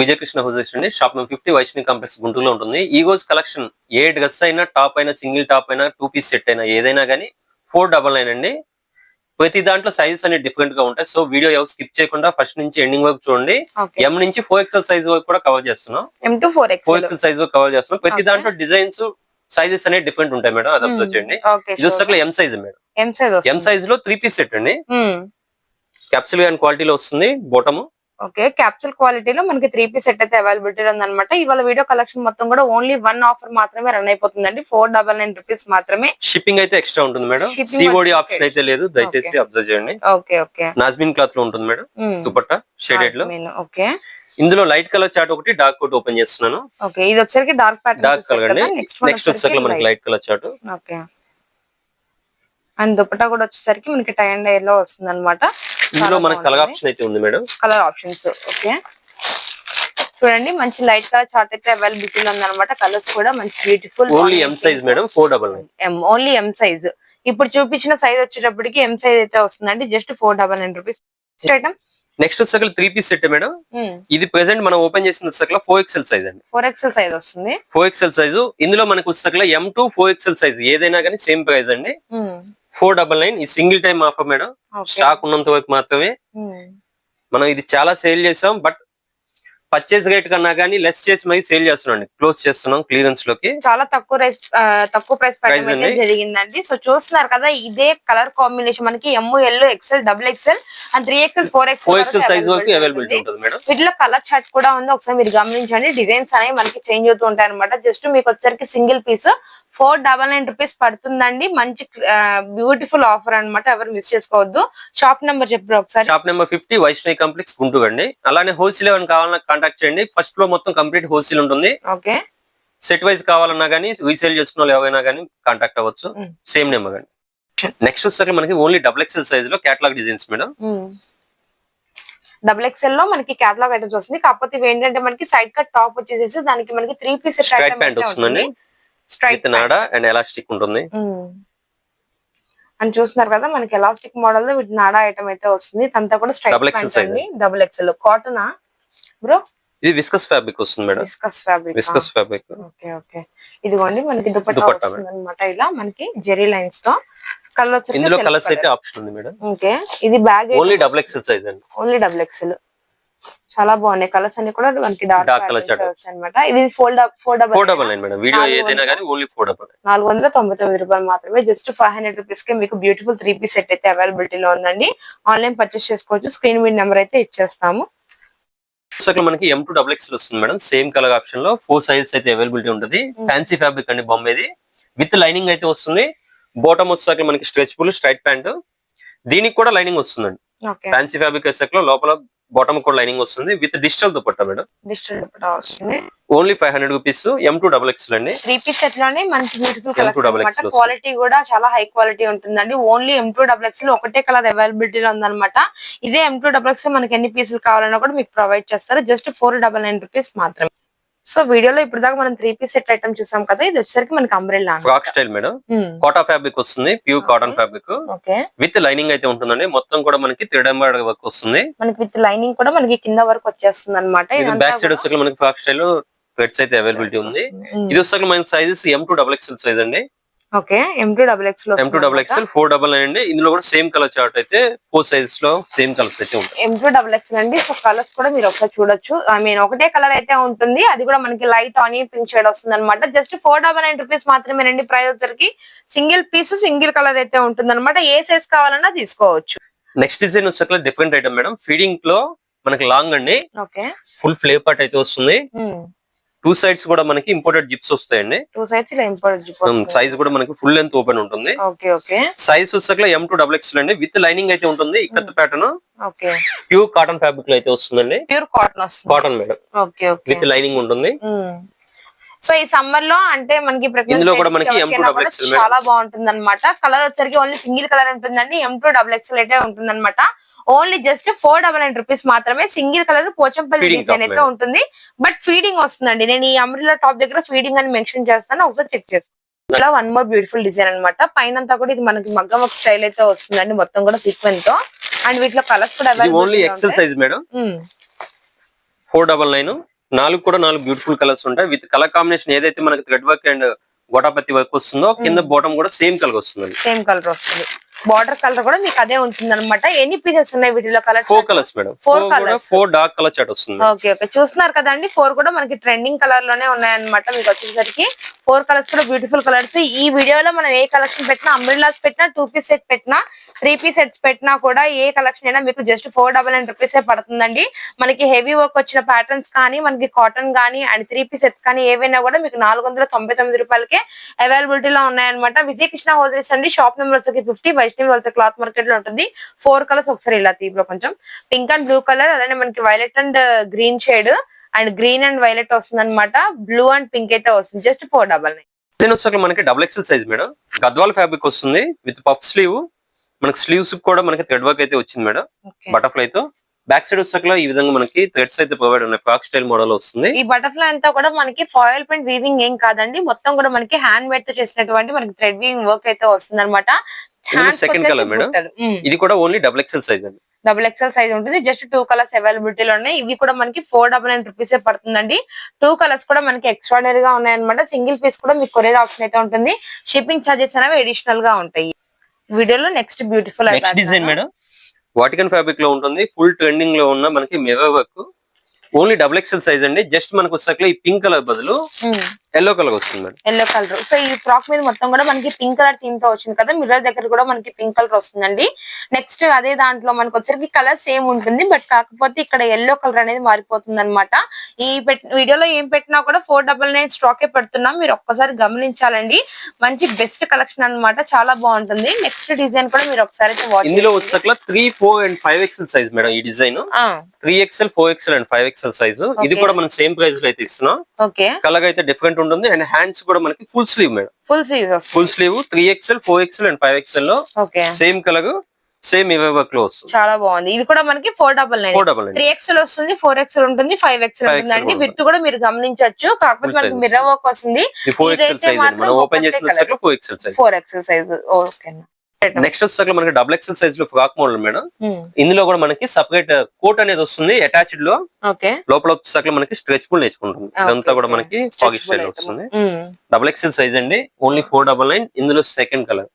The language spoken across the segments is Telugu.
విజయకృష్ణ హౌసెస్ అండి shop number fifty Vaishnavi complex గుంటూరులో ఉంటుంది. ఈ రోజు కలెక్షన్ ఏ డ్రెస్ అయినా టాప్ అయినా సింగిల్ టాప్ అయినా టూ పీస్ సెట్ అయినా ఏదైనా కానీ ఫోర్ డబల్ నైన్ అండి. ప్రతి దాంట్లో సైజెస్ అనేవి డిఫరెంట్గా ఉంటాయి. సో వీడియో ఎవరు స్కిప్ చేయకుండా ఫస్ట్ నుంచి ఎండింగ్ వరకు చూడండి. ఎం నుంచి ఫోర్ ఎక్సెల్ సైజ్ వరకు కూడా కవర్ చేస్తున్నాం. Four X four XL size వరకు కవర్ చేస్తున్నాం. ప్రతి. దాంట్లో డిజైన్స్ సైజెస్ అనేవి డిఫరెంట్ ఉంటాయి మేడం. అది అబ్జర్వ్ చేయండి. ఓకే ఇది M size madam. M size M సైజ్లో త్రీ పీస్ సెట్ అండి. క్యాప్సుల్ అండ్ క్వాలిటీలో వస్తుంది. బోటమ్ ఓకే క్యాప్సూల్ క్వాలిటీలో మనకి త్రీ పీస్ సెట్ అయితే అవైలబిలిటీ ఉందన్నమాట. ఇవాళ వీడియో కలెక్షన్ మొత్తం కూడా ఓన్లీ వన్ ఆఫర్ మాత్రమే రన్ అయిపోతుందండి. ఫోర్ డబల్ నైన్ రూపీస్ మాత్రమే. షిప్పింగ్ అయితే ఎక్స్ట్రా ఉంటుంది మేడం. సిఓడి ఆప్షన్ అయితే లేదు. దయచేసి. అబ్జర్వ్ చేయండి. ఓకే ఓకే నాజ్మిన్ క్లాత్లో ఉంటుంది మేడం. దుపట్టా షేడెడ్లో. ఓకే ఇందులో లైట్ కలర్ చార్ట్ ఒకటి డార్క్ కోట్ ఓపెన్ చేస్తున్నాను. ఓకే ఇది వచ్చరికి డార్క్ డార్క్ ప్యాటర్న్ కలర్ అండి. నెక్స్ట్ వచ్చేసరికి మనకి light colour chart okay and dupatta కూడా వచ్చేసరికి మనకి టై అండ్లో వస్తుంది అనమాట ఇందులో మనకి కలర్ ఆప్షన్ అయితే ఉంది మేడం. Colour options okay. చూడండి మంచి లైట్ కలర్ చార్ట్ అయితే అవైలబిలిటీ ఉందన్నమాట. కలర్స్ కూడా మంచి beautiful only M size madam four double nine M only M size ఇప్పుడు చూపించిన సైజ్ వచ్చేటప్పటికి ఎం సైజ్ అయితే వస్తుందండి just four double nine rupees item next వచ్చేసరికి త్రీ పీస్ సెట్ మేడం. ఇది ప్రెసెంట్ మనం ఓపెన్ చేసిన వచ్చేసరికి ఫోర్ ఎక్సెల్ సైజ్ అండి. ఫోర్ ఎక్స్ఎల్ సైజ్ వస్తుంది. ఫోర్ ఎక్సెల్ సైజు ఇందులో మనకు వచ్చేసరికి M two four XL size ఏదైనా కానీ సేమ్ ప్రైస్ అండి. ఫోర్ డబల్ నైన్ ఈ single time offer madam. Stock ఉన్నంత వరకు మాత్రమే. మనం ఇది చాలా సేల్ చేసాం బట్ పర్చేస్ రేట్ కన్నా కానీ లెస్ చేసి మరి సేల్ చేస్తున్నాం క్లోజ్ చేస్తున్నాం క్లియరెన్స్లోకి. చాలా తక్కువ ప్రైస్ తక్కువ ప్రైస్ అండి. జరిగిందండి. సో చూస్తున్నారు కదా ఇదే కలర్ కాంబినేషన్ మనకి M L XL double XL and three XL four four XL size వరకు ఎక్సెల్ అవైలబిలిటీ ఉంటుంది. మేడం. వీటిలో కలర్ చార్ట్ కూడా ఉంది. ఒకసారి మీరు గమనించండి. డిజైన్స్ అనేవి మనకి చేంజ్ అవుతూ ఉంటాయి అనమాట జస్ట్ మీకు వచ్చరికి single piece four double nine rupees పడుతుందండి. మంచి బ్యూటిఫుల్ ఆఫర్ అన్నమాట. ఎవరు మిస్ చేసుకోవద్దు. షాప్ నెంబర్ చెప్పారు ఒకసారి? Shop number fifty Vaishnavi complex Guntur అండి. అలానే హోల్సేల్ ఏమైనా కావాలన్నా కాంటాక్ట్ చేయండి. ఫస్ట్ ఫ్లో మొత్తం కంప్లీట్ హోల్సేల్ ఉంటుంది. ఓకే. సెట్ వైజ్ కావాలన్నా కానీ రీసేల్ చేసుకున్న వాళ్ళు ఎవరైనా కానీ కాంటాక్ట్ అవ్వచ్చు. సేమ్ నెంబర్ అండి నెక్స్ట్ వచ్చేసరికి మనకి ఓన్లీ డబుల్ ఎక్సెల్ సైజ్లో కేటలాగ్ డిజైన్స్ మేడం డబుల్ ఎక్స్ఎల్లో మనకి క్యాటలాగ్ ఐటమ్స్ వస్తుంది. కాకపోతే ఇవి ఏంటంటే మనకి సైడ్ కట్ టాప్ వచ్చేసేసి దానికి మనకి త్రీ పీస్ Straight pant వస్తుందండి. స్ట్రైట్ నాడా అండ్ ఎలాస్టిక్ ఉంటుంది. అని చూస్తున్నారు కదా మనకి ఎలాస్టిక్ మోడల్లో వీటి నాడా ఐటమ్ అయితే వస్తుంది. ఇదంతా కూడా straight pant double XL cotton bro? ఇది విస్కస్ ఫ్యాబ్రిక్ వస్తుంది madam. Discus fabric? Viscose fabric. Okay okay. ఇదిగోండి మనకి దుపట్టా వస్తుంది అనమాట ఇలా మనకి జెరీ లైన్స్తో కలర్ ఇందులో కలర్స్ అయితే ఆప్షన్ ఉంది మేడం. ఓకే ఇది bag only double XL size అండి. Only double XL. చాలా బాగున్నాయి. కలర్స్ అన్ని కూడా మనకి డార్క్ colour కలర్ chart. వస్తాయి అనమాట ఇది fold four double four double nine madam. Video ఏదైనా కానీ ఓన్లీ ఫోర్ డబల్ నైన్ నాలుగు వందల తొంభై తొమ్మిది రూపాయలు మాత్రమే. జస్ట్ ఫైవ్ హండ్రెడ్ రూపీస్కి మీకు బ్యూటిఫుల్ త్రీ పీస్ సెట్ అయితే అవైలబిలిటీలో ఉందండి. ఆన్లైన్ పర్చేస్ చేసుకోవచ్చు. స్క్రీన్ మీద నెంబర్ అయితే ఇచ్చేస్తాము. అసలు మనకి ఎం టూ డబుల్ ఎక్స్ఎల్ వస్తుంది మేడం. సేమ్ కలర్ ఆప్షన్లో ఫోర్ సైజెస్ అయితే అవైలబిలిటీ ఉంటుంది. ఫ్యాన్సీ ఫ్యాబ్రిక్ అండి బొమ్మది విత్ లైనింగ్ అయితే వస్తుంది. బాటమ్ వచ్చేసరికి మనకి స్ట్రెచ్బుల్ స్ట్రైట్ ప్యాంట్ దీనికి కూడా లైనింగ్ వస్తుందండి. ఫ్యాన్సీ ఫ్యాబ్రిక్ వేసాక లోపల బాటమ్ కూడా లైనింగ్ వస్తుంది. With digital dupatta madam? Digital dupatta వస్తుంది. Only five hundred rupees M two double XL అండి త్రీ పీస్ సెట్లోనే మంచి beautiful M2 double colour XL వస్తుంది. క్వాలిటీ కూడా చాలా హై క్వాలిటీ ఉంటుందండి. Only M two double X ఒకటే కలర్ అవైలబిలిటీలో ఉందన్నమాట. ఇదే ఎం టూ డబుల్ ఎక్స్ మనకి ఎన్ని పీసులు కావాలన్నా కూడా మీకు ప్రొవైడ్ చేస్తారు. Just four double nine rupees మాత్రమే. సో వీడియోలో ఇప్పుడు దాకా మనం త్రీ పీస్ సెట్ ఐటమ్ చూసాం కదా ఇది వచ్చేసరికి మనకి అంబ్రెల్లా ఫ్రాక్ స్టైల్ మేడం కాటా ఫ్యాబ్రిక్ వస్తుంది pure cotton fabric okay with lining అయితే ఉంటుందండి. మొత్తం కూడా మనకి త్రీ ఎంబ్రాయిడరీ వర్క్ వస్తుంది. మనకి విత్ లైనింగ్ కూడా మనకి కింద వరకు వచ్చేస్తుంది అనమాట బ్యాక్ సైడ్ వచ్చేసరికి మనకి ఫ్రాక్ స్టైల్ థ్రెడ్స్ అయితే అవైలబిలిటీ ఉంది. ఇది వచ్చేసరికి మనకి sizes M two double XL size అండి. ఓకే ఎం టూ డబుల్ ఎక్స్లో M two double XL four double nine అండి. ఇందులో కూడా సేమ్ కలర్ చార్ట్ అయితే ఫోర్లో సేమ్ కలర్స్ అయితే ఉంటాయి. ఎం టూ డబుల్ ఎక్స్ అండి సో కలర్స్ కూడా మీరు ఒకసారి చూడొచ్చు. ఐ మీన్ ఒకటే కలర్ అయితే ఉంటుంది. అది కూడా మనకి లైట్ ఆనియన్ పింక్ షేడ్ వస్తుంది అనమాట just four double nine rupees మాత్రమేనండి ప్రైస్ వచ్చరికి సింగిల్ పీస్ సింగిల్ కలర్ అయితే ఉంటుంది అనమాట ఏ సైజ్ కావాలన్నా తీసుకోవచ్చు. నెక్స్ట్ డిజైన్ వచ్చేసరికి డిఫరెంట్ ఐటమ్ మేడం ఫీడింగ్లో మనకి లాంగ్ అండి. ఓకే. ఫుల్ ఫ్లే పార్ట్ అయితే వస్తుంది. టూ సైడ్స్ కూడా మనకి ఇంపోర్టెడ్ జిప్స్ వస్తాయండి. టూ సైడ్స్ సైజ్ కూడా మనకి ఫుల్ లెంత్ ఓపెన్ ఉంటుంది. Okay okay. సైజ్ వచ్చేసరికి ఎం టూ డబుల్ ఎక్స్ఎల్ అండి. విత్ లైనింగ్ అయితే ఉంటుంది. Ikat pattern okay. Pure cotton ఫ్యాబ్రిక్లో అయితే వస్తుందండి. ప్యూర్ కాటన్ వస్తుంది. Cotton madam okay okay. With lining ఉంటుంది. సో ఈ సమ్మర్లో అంటే మనకి pregnant ఇందులో కూడా ladies మనకి కి M2 ఎవరికైనా double కూడా XL మేడం. చాలా బాగుంటుంది అనమాట కలర్ వచ్చరికి ఓన్లీ సింగిల్ కలర్ ఉంటుందండి. ఎం టూ డబుల్ ఎక్స్ఎల్ అయితే ఉంటుంది అనమాట only just four double nine rupees మాత్రమే సింగిల్ కలర్ పోచంపల్లి డిజైన్ అయితే. ఉంటుంది. బట్ ఫీడింగ్ వస్తుందండి. నేను ఈ అమ్రిలా టాప్ దగ్గర ఫీడింగ్ అని మెన్షన్ చేస్తాను. ఒకసారి చెక్ చేసుకో. ఇలా వన్ మోర్ బ్యూటిఫుల్ డిజైన్ అనమాట పైన అంతా కూడా ఇది మనకి మగ్గం ఒక స్టైల్ అయితే వస్తుందండి. మొత్తం కూడా సీక్వెన్స్తో. అండ్ వీటిలో కలర్స్ కూడా only XL. Size madam. Four double nine నాలుగు కూడా నాలుగు బ్యూటిఫుల్ కలర్స్ ఉంటాయి. విత్ కలర్ కాంబినేషన్ ఏదైతే మనకి thread work and gotapatti work వస్తుందో కింద బాటమ్ కూడా సేమ్ కలర్ వస్తుంది. సేమ్ కలర్ వస్తుంది. బార్డర్ కలర్ కూడా మీకు అదే ఉంటుంది అనమాట ఎన్ని పీసెస్ ఉన్నాయి వీటిలో colour four colours madam four colours. Four dark colour chart వస్తుంది. ఓకే ఓకే చూస్తున్నారు కదండి? ఫోర్ కూడా మనకి ట్రెండింగ్ కలర్లోనే ఉన్నాయన్నమాట. మీకు వచ్చేసరికి ఫోర్ కలర్స్ కూడా బ్యూటిఫుల్ కలర్స్. ఈ వీడియోలో మనం ఏ కలెక్షన్ పెట్టినా అంబ్రిల్లాస్ పెట్టినా టూ పీస్ సెట్ పెట్టినా త్రీ పీస్ సెట్స్ పెట్టినా కూడా ఏ కలెక్షన్ అయినా మీకు just four double nine rupees పడుతుందండి. మనకి హెవీ వర్క్ వచ్చిన ప్యాటర్న్స్ కానీ మనకి కాటన్ కానీ అండ్ త్రీ పీస్ సెట్స్ కానీ ఏవైనా కూడా మీకు నాలుగు వందల తొంభై తొమ్మిది రూపాయలకే అవైలబిలిటీలో ఉన్నాయన్నమాట. విజయ కృష్ణ హోల్సేల్స్ అండి. షాప్ నెంబర్ వచ్చి ఫిఫ్టీ వైష్ణవి హోల్సేల్ క్లాత్ మార్కెట్లో ఉంటుంది. ఫోర్ కలర్స్ ఒకసారి ఇలా తీపిలో కొంచెం. పింక్ అండ్ బ్లూ కలర్ అలానే మనకి violet and green shade and green and violet వస్తుంది అనమాట బ్లూ అండ్ పింక్ అయితే వస్తుంది. Just four double nine. దీని వచ్చాక మనకి double XL size madam. Gadwal fabric వస్తుంది. విత్ పఫ్ స్లీవ్ మనకి స్లీవ్స్ కూడా మనకి థ్రెడ్ వర్క్ అయితే వచ్చింది మేడం. బటర్ఫ్లై తో. బ్యాక్ సైడ్ వచ్చాక ఈ విధంగా మనకి థ్రెడ్స్ అయితే ప్రొవైడ్ ఉన్నాయి. ఫ్రాక్ స్టైల్ మోడల్ వస్తుంది. ఈ బటర్ఫ్లై అంతా కూడా మనకి ఫాయిల్ ప్రింట్ వీవింగ్ ఏం కాదండి. మొత్తం కూడా మనకి హ్యాండ్ మేడ్తో చేసినటువంటి మనకి థ్రెడ్ వీవింగ్ వర్క్ అయితే వస్తుంది అనమాట second colour, madam. ఇది కూడా ఓన్లీ డబుల్ ఎక్సెల్ సైజ్ అండి. డబుల్ ఎక్స్ఎల్ సైజ్ ఉంటుంది. జస్ట్ టూ కలర్స్ అవైలబిలిటీలో ఉన్నాయి. ఇవి కూడా మనకి ఫోర్ డబల్ నైన్ రూపీస్ పడుతుందండి. టూ కలర్స్ కూడా మనకి ఎక్స్ట్రాడనరీ గా ఉన్నాయన్నమాట. సింగిల్ పీస్ కూడా మీకు కొరియర్ ఆప్షన్ అయితే ఉంటుంది. షిప్పింగ్ చార్జెస్ అనేవి అడిషనల్గా ఉంటాయి. వీడియోలో నెక్స్ట్ బ్యూటిఫుల్ డిజైన్ మేడం వాటికన్ ఫ్యాబ్రిక్లో ఉంటుంది. ఫుల్ ట్రెండింగ్లో ఉన్న మనకి mirror work only double XL size అండి. జస్ట్ మనకు వచ్చాక ఈ పింక్ కలర్ బదులు ఎల్లో కలర్ వస్తుంది మేడం ఎల్లో కలర్ సో ఈ ఫ్రాక్ మీద మొత్తం కూడా మనకి పింక్ కలర్ థీమ్తో వచ్చింది కదా మిర్రర్ దగ్గర కూడా మనకి పింక్ కలర్ వస్తుందండి. నెక్స్ట్ అదే దాంట్లో మనకి వచ్చరికి కలర్ సేమ్ ఉంటుంది బట్ కాకపోతే ఇక్కడ ఎల్లో కలర్ అనేది మారిపోతుంది అనమాట ఈ వీడియోలో ఏం పెట్టినా కూడా ఫోర్ డబల్ నైన్ స్టాకే పెడుతున్నాం మీరు ఒక్కసారి గమనించాలండి. మంచి బెస్ట్ కలెక్షన్ అన్నమాట చాలా బాగుంటుంది. నెక్స్ట్ డిజైన్ కూడా మీరు ఒకసారి ఇందులో. వచ్చాక three four and five XL size madam ఈ design three XL four XL and five XL size ఇది. కూడా మనం సేమ్ ప్రైస్లో అయితే ఇస్తున్నాం. ఓకే. కలర్ అయితే డిఫరెంట్ ఉంటుంది అండ్ హ్యాండ్స్ కూడా మనకి ఫుల్ స్లీవ్ మేడం. ఫుల్ వస్తుంది full sleeve three XL four XL and five ఎక్స్ఎల్లో okay. Same colour same ఇవే వర్క్లో వస్తుంది చాలా బాగుంది. ఇది కూడా మనకి four double nine four double three XL వస్తుంది ఫోర్ ఎక్స్ఎల్ ఉంటుంది ఫైవ్ ఎక్స్ఎల్ ఉంటుంది. అండి విత్ కూడా మీరు గమనించవచ్చు. కాకపోతే మనకి మిర్రర్ వర్క్ వస్తుంది. ఫోర్ ఎక్స్ఎల్ సైజ్ ఓపెన్ చేసిన four XL size okay next వచ్చాక మనకి డబుల్ ఎక్స్ఎల్ సైజ్లో ఫ్రాక్ మోడల్ మేడం. ఇందులో కూడా మనకి సపరేట్ కోట్ అనేది వస్తుంది అటాచ్డ్లో. లోపల వచ్చాక మనకి స్ట్రెచ్బుల్ నేర్చుకుంటుంది ఇదంతా కూడా మనకి స్టైల్ వస్తుంది. డబుల్ ఎక్స్ఎల్ సైజ్ అండి. ఓన్లీ ఫోర్ డబల్ నైన్ ఇందులో సెకండ్ కలర్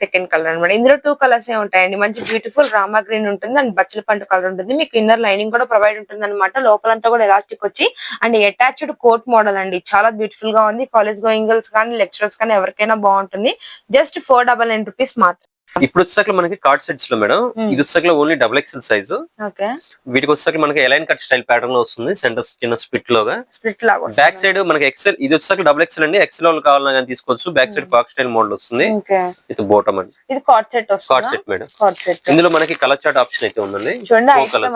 సెకండ్ కలర్ అన్నమాట. ఇందులో టూ కలర్స్ ఏ ఉంటాయండి. మంచి బ్యూటిఫుల్ రామా గ్రీన్ ఉంటుంది. అండ్ బచ్చల పండు కలర్ ఉంటుంది. మీకు ఇన్నర్ లైనింగ్ కూడా ప్రొవైడ్ ఉంటుంది అనమాట లోపలంతా కూడా ఎలాస్టిక్ వచ్చి అండ్ అటాచ్డ్ కోట్ మోడల్ అండి. చాలా బ్యూటిఫుల్గా ఉంది. కాలేజ్ గోయింగ్ గర్ల్స్ కానీ లెక్చరర్స్ కానీ ఎవరికైనా బాగుంటుంది. Just four double nine rupees మాత్రం ఇప్పుడు వచ్చాక మనకి కార్డ్ సెట్స్లో మేడం. ఇది వచ్చాక ఓన్లీ డబుల్ ఎక్స్ఎల్ సైజ్ వీటికి వచ్చాక మనకి ఎలైన్ కట్ స్టైల్ ప్యాటర్న్లో వస్తుంది సెంటర్ చిన్న స్పిట్ లోగా. స్ప్లిట్ లాగా బ్యాక్ సైడ్ మనకి ఎక్సెల్ ఇది వచ్చాక డబుల్ ఎక్సెల్ అండి. ఎక్సెల్ వాళ్ళు కావాలన్నా కానీ తీసుకోవచ్చు. Back side frock style model వస్తుంది. విత్ బోటమ్ అండి. ఇది co-ord set co-ord set madam. Co-ord set ఇందులో మనకి కలర్ చార్ట్ ఆప్షన్ అయితే ఉందండి.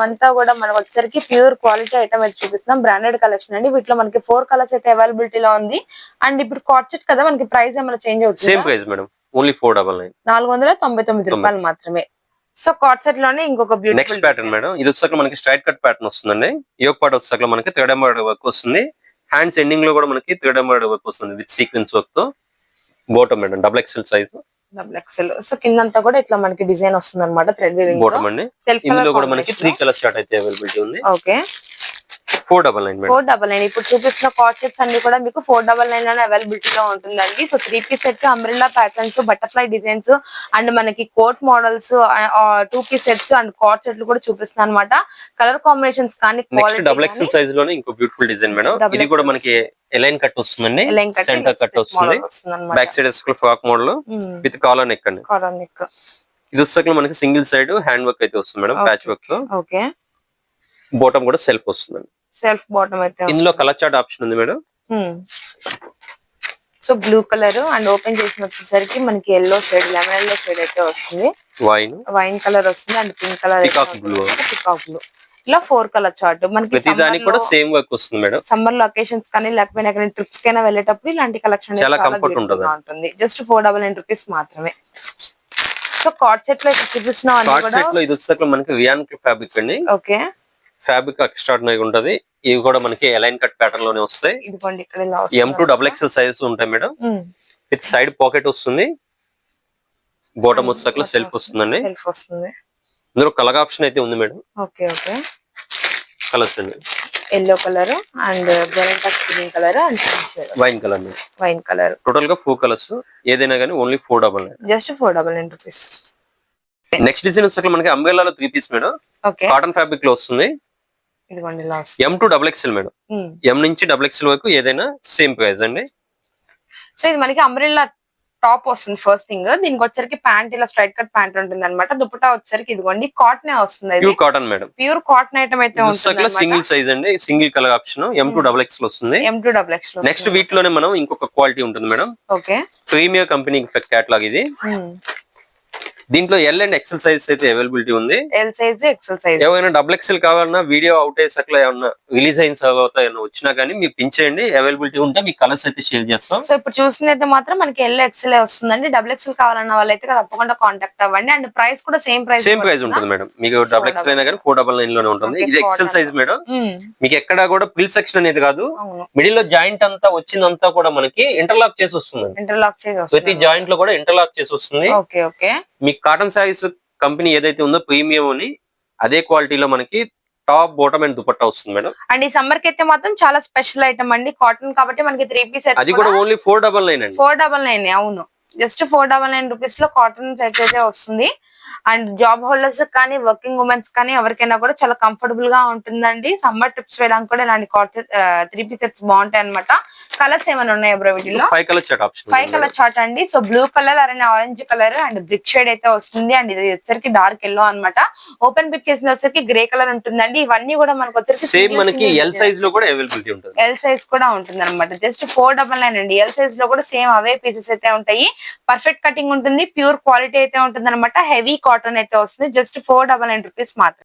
అంతా కూడా మనకు వచ్చేసరికి ప్యూర్ క్వాలిటీ ఐటమ్ అయితే చూపిస్తున్నాం. బ్రాండెడ్ కలెక్షన్ అండి. వీటిలో మనకి ఫోర్ కలర్స్ అయితే అవైలబిలిటీ లో ఉంది. అండ్ ఇప్పుడు కార్చెట్ కదా మనకి ప్రైస్ ఏమైనా చేంజ్ సేమ్ అవుతుంది price madam only four double nine. నాలుగు వందల తొంభై తొమ్మిది రూపాయలు మాత్రమే. సో కార్చెట్లోనే ఇంకొక నెక్స్ట్ బ్యూటిఫుల్ ప్యాటర్న్ మేడం ఇది వచ్చాక మనకి స్ట్రైట్ కట్ ప్యాటర్న్ వస్తుందండి. యోగ్ పార్ట్ వచ్చాక మనకి థ్రెడ్ ఎంబ్రాయిడరీ వర్క్ వస్తుంది. హ్యాండ్స్ ఎండింగ్లో కూడా మనకి థ్రెడ్ ఎంబ్రాయిడరీ వర్క్ వస్తుంది విత్ సీక్వెన్స్ వర్క్తో. Bottom madam double XL size double XL so కిందంతా కూడా ఇట్లా మనకి డిజైన్ వస్తుంది అనమాట థ్రెడ్ వీవింగ్ బోటమ్ అండి. ఇందులో కూడా మనకి త్రీ కలర్ చార్ట్ అయితే అవైలబిలిటీ ఉంది. Okay four double nine four double nine ఇప్పుడు చూపిస్తున్న కార్చెట్స్ అన్ని కూడా మీకు ఫోర్ డబల్ నైన్లోనే అవైలబిలిటీ లో ఉంటుందండి. So three piece sets umbrella patterns butterfly designs and మనకి coat models two piece sets and co-ord సెట్లు కూడా చూపిస్తున్నాను అనమాట కలర్ కాంబినేషన్స్ కానీ డబుల్ ఎక్స్ఎల్ సైజ్లోనే ఇంకో బ్యూటిఫుల్ డిజైన్ మేడం. ఇది కూడా మనకి ఎలైన్ కట్ వస్తుందండి. కట్ సెంటర్ కట్ వస్తుంది. Back side frock model with collar neck అండి. నెక్ ఇది వచ్చాక మనకి సింగిల్ సైడ్ హ్యాండ్ వర్క్ అయితే వస్తుంది madam. Patch work okay bottom కూడా సెల్ఫ్ వస్తుందండి. సెల్ఫ్ బాటమ్ అయితే ఇందులో కలర్ చార్ట్ ఆప్షన్ ఉంది madam. So blue colour and open చేసిన వచ్చేసరికి మనకి yellow shade lemon yellow shade అయితే వస్తుంది. వైన్ వైన్ కలర్ వస్తుంది and pink colour. Peacock blue ఇలా ఫోర్ కలర్ చార్ట్ మనకి దానికి కూడా సేమ్ వర్క్ వస్తుంది మేడం. సమ్మర్ లొకేషన్స్ కానీ లేకపోయినా ట్రిప్స్ కైనా వెళ్ళేటప్పుడు ఇలాంటి కలెక్షన్ చాలా ఉంటుంది. Just four double nine rupees మాత్రమే. సో కార్డ్ సెట్లో చూపిస్తున్నాం కార్డ్ సెట్లో ఇది వచ్చాక మనకి రియాన్ ఫ్యాబ్రిక్ అండి. ఓకే ఫ్యాబ్రిక్ ఎక్స్ట్రాడినరీ ఉంటది. ఇవి కూడా మనకి ఎలైన్ కట్ ప్యాటర్న్లోనే వస్తాయి. M two double XL sizes ఉంటాయి మేడం. విత్ సైడ్ పాకెట్ వస్తుంది. బోటమ్ వచ్చాక సెల్ఫ్ వస్తుందండి. సెల్ఫ్ వస్తుంది. ఇందులో కలర్ ఆప్షన్ అయితే ఉంది మేడం. కలర్స్ అండి. Yellow colour and green colour and wine colour wine colour టోటల్గా ఫోర్ కలర్స్ ఏదైనా కానీ only four double just four double nine rupees next design వచ్చేసరికి మనకి అంబేలాలో త్రీ పీస్ మేడం. కాటన్ ఫ్యాబ్రిక్లో వస్తుంది. ఇదిగోండి last M two double XL madam. M నుంచి డబుల్ ఎక్స్ఎల్ వరకు ఏదైనా సేమ్ ప్రైస్ అండి. సో ఇది మనకి అంబ్రెల్లా టాప్ వస్తుంది ఫస్ట్ థింగ్ దీనికి వచ్చరికి ప్యాంట్ ఇలా స్ట్రైట్ కట్ ప్యాంట్ ఉంటుంది అనమాట దుపట్టా వచ్చరికి ఇదిగోండి కాటన్ వస్తుంది pure cotton madam. Pure cotton item అయితే ఉంటుంది సింగిల్ సైజ్ అండి. Single colour option M to double XL వస్తుంది. M to double X next వీటిలోనే మనం ఇంకొక క్వాలిటీ ఉంటుంది madam. Okay premier company catalogue ఇది. దీంట్లో ఎల్ అండ్ ఎక్సెల్ సైజ్ అయితే అవైలబిలిటీ ఉంది. ఎల్ సైజ్ ఎక్సెల్ సైజ్ ఏమైనా డబుల్ ఎక్సెల్ కావాలన్నా వీడియో అవుట్ అయ్యే అట్లా ఏమన్నా రిలీజ్ అయిన తర్వాత ఏమైనా వచ్చినా కానీ మీరు పించేయండి అవైలబిలిటీ ఉంటే మీకు కలర్స్ అయితే షేర్ చేస్తాం. సో ఇప్పుడు చూసింది అయితే మాత్రం మనకి ఎల్ ఎక్సెల్ వస్తుందండి. డబుల్ ఎక్సెల్ కావాలన్న వాళ్ళైతే తప్పకుండా కాంటాక్ట్ అవ్వండి. అండ్ ప్రైస్ కూడా సేమ్ ప్రైస్ సేమ్ ప్రైస్ ఉంటుంది మేడం. మీకు డబుల్ ఎక్సెల్ అయినా కానీ ఫోర్ డబల్ నైన్లోనే ఉంటుంది. ఇది ఎక్సెల్ సైజ్ మేడం. మీకు ఎక్కడ కూడా పిల్ సెక్షన్ అనేది కాదు. మిడిల్లో జాయింట్ అంతా వచ్చిందంతా కూడా మనకి ఇంటర్లాక్ చేసి వస్తుంది. ఇంటర్లాక్ చేసి ప్రతి జాయింట్లో కూడా ఇంటర్లాక్ చేసి వస్తుంది. ఓకే ఓకే మీకు కాటన్ సారీస్ కంపెనీ ఏదైతే ఉందో ప్రీమియం అని అదే క్వాలిటీలో మనకి టాప్ బాటమ్ అండ్ దుపట్టా వస్తుంది మేడం. అండ్ ఈ సమ్మర్కి అయితే మాత్రం చాలా స్పెషల్ ఐటమ్ అండి కాటన్ కాబట్టి మనకి త్రీ పీస్ అది కూడా ఓన్లీ ఫోర్ డబల్ నైన్ అండి. ఫోర్ డబల్ నైన్ అవును. జస్ట్ ఫోర్ డబల్ నైన్ రూపీస్లో కాటన్ సెట్ అయితే వస్తుంది. అండ్ జాబ్ హోల్డర్స్ కానీ వర్కింగ్ ఉమెన్స్ కానీ ఎవరికైనా కూడా చాలా కంఫర్టబుల్గా ఉంటుందండి. సమ్మర్ ట్రిప్స్ వేయడానికి కూడా ఇలాంటి కాటన్ త్రీ పీస్ సెట్స్ బాగుంటాయి అనమాట కలర్స్ ఏమైనా ఉన్నాయా బ్రో వీటిలో five colour chart option five colour chart అండి. సో బ్లూ కలర్ అలానే orange colour and brick shade అయితే వస్తుంది. అండ్ ఇది వచ్చరికి డార్క్ ఎల్లో అన్నమాట. ఓపెన్ పిక్ చేసిన వచ్చరికి గ్రే కలర్ ఉంటుందండి. ఇవన్నీ కూడా మనకు వచ్చరికి సేమ్ మనకి ఎల్ సైజ్లో కూడా అవైలబిలిటీ ఉంటుంది. ఎల్ సైజ్ కూడా ఉంటుంది అనమాట జస్ట్ ఫోర్ డబల్ నైన్ అండి. ఎల్ సైజ్లో కూడా సేమ్ అవే పీసెస్ అయితే ఉంటాయి. పర్ఫెక్ట్ కటింగ్ ఉంటుంది ప్యూర్ క్వాలిటీ అయితే ఉంటుంది అనమాట హెవీ కాటన్ అయితే వస్తుంది. Just four double nine rupees మాత్రం